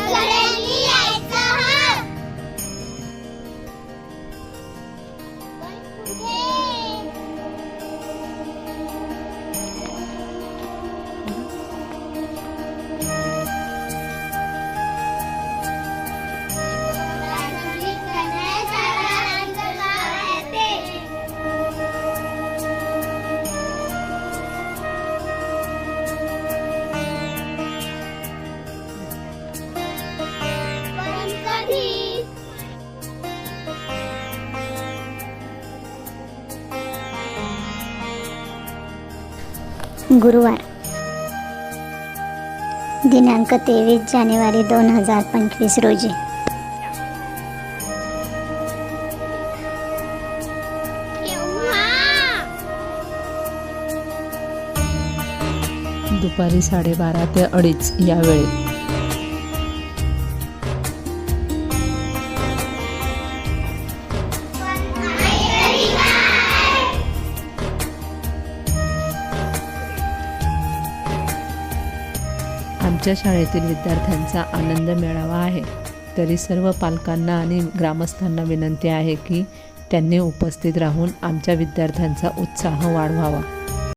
Nazareno. गुरुवार. दिनांक तेवीस जानेवारी दोन हजार पंचवीस रोजी. दुपारी साडेबारा ते अडीच या वेळेत आमच्या शाळेतील विद्यार्थ्यांचा आनंद मिळावा आहे. तरी सर्व पालकांना आणि ग्रामस्थांना विनंती आहे की त्यांनी उपस्थित राहून आमच्या विद्यार्थ्यांचा उत्साह वाढवावा.